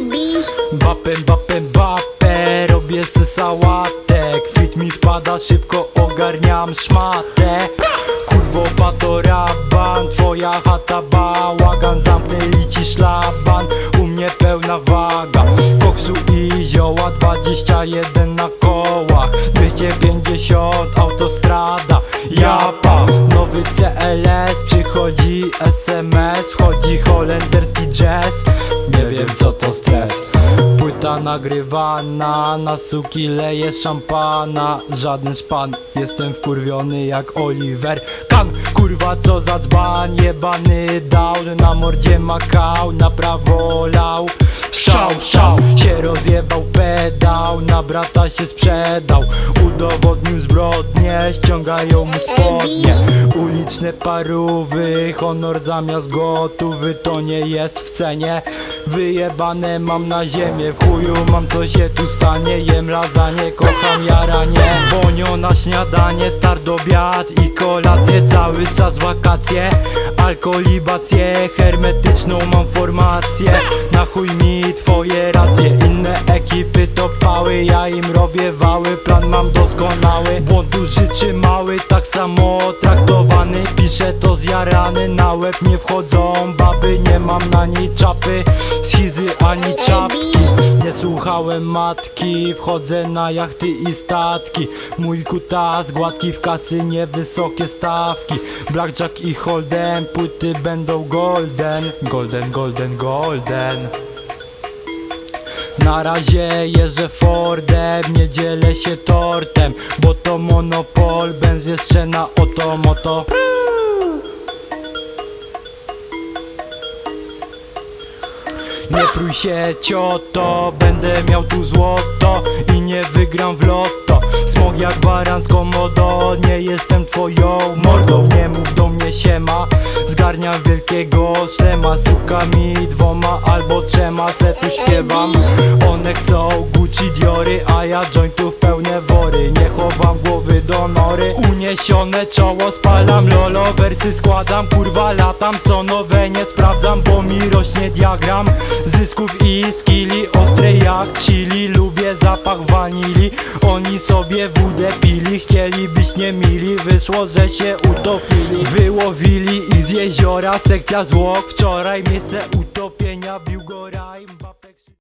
baby. Bapem, bapem, bapę, robię se sałatę. Kwit mi wpada, szybko ogarniam szmatę. Kurwo pato raban, twoja chata bałagan. Zamknęli ci szlaban, u mnie pełna waga. Koksu i zioła, 21 na kołach. 250 autostrada, japa. Nowy CLS, przychodzi SMS Wchodzi holenderski jazz. Nie wiem co to stres. Płyta nagrywana, na suki leje szampana. Żaden szpan, jestem wkurwiony jak Oliver Kan, kurwa co za dzban, jebany down Na mordzie makał, na prawo lał Szał, szał, się rozjebał pedał Na brata się sprzedał, udowodnił zbrodnię Ściągają mu spodnie. Uliczne parówy, honor zamiast gotówy To nie jest w cenie. Wyjebane mam na ziemię W chuju mam co się tu stanie. Jem lasagne, kocham jaranie. Bonio na śniadanie, start obiad i kolację Cały czas wakacje Alkolibację, hermetyczną mam formację. Na chuj mi twoje racje Inne ekipy to pały. Ja im robię wały, plan mam doskonały. Błąd duży czy mały, tak samo traktowany. Piszę to zjarany, na łeb nie wchodzą Baby, nie mam na niej czapy Schizy ani czapki słuchałem matki, wchodzę na jachty i statki. Mój kutas gładki w kasynie, wysokie stawki. Blackjack i Holden, płyty będą golden. Golden, golden, golden. Na razie jeżdżę Fordem, nie dzielę się tortem Bo to monopol, benz jeszcze na oto moto Nie prój się cioto, będę miał tu złoto I nie wygram w lotto Smog jak baran z komodo Nie jestem twoją mordą. Nie mów do mnie siema Zgarnia wielkiego szlema. Sukami dwoma albo trzema Se tu śpiewam. One chcą Gucci A ja jointów pełne wory. Nie chowam głowy do nory. Uniesione czoło spalam lolo Wersy składam kurwa latam. Co nowe nie sprawdzam Bo mi rośnie diagram Zysków i skilli. Ostre jak chili Lubię zapach wanili. Oni sobie wódę pili Chcieli być niemili Wyszło, że się utopili. Wyłowili ich z jeziora Sekcja zwłok. Wczoraj miejsce utopienia Bił go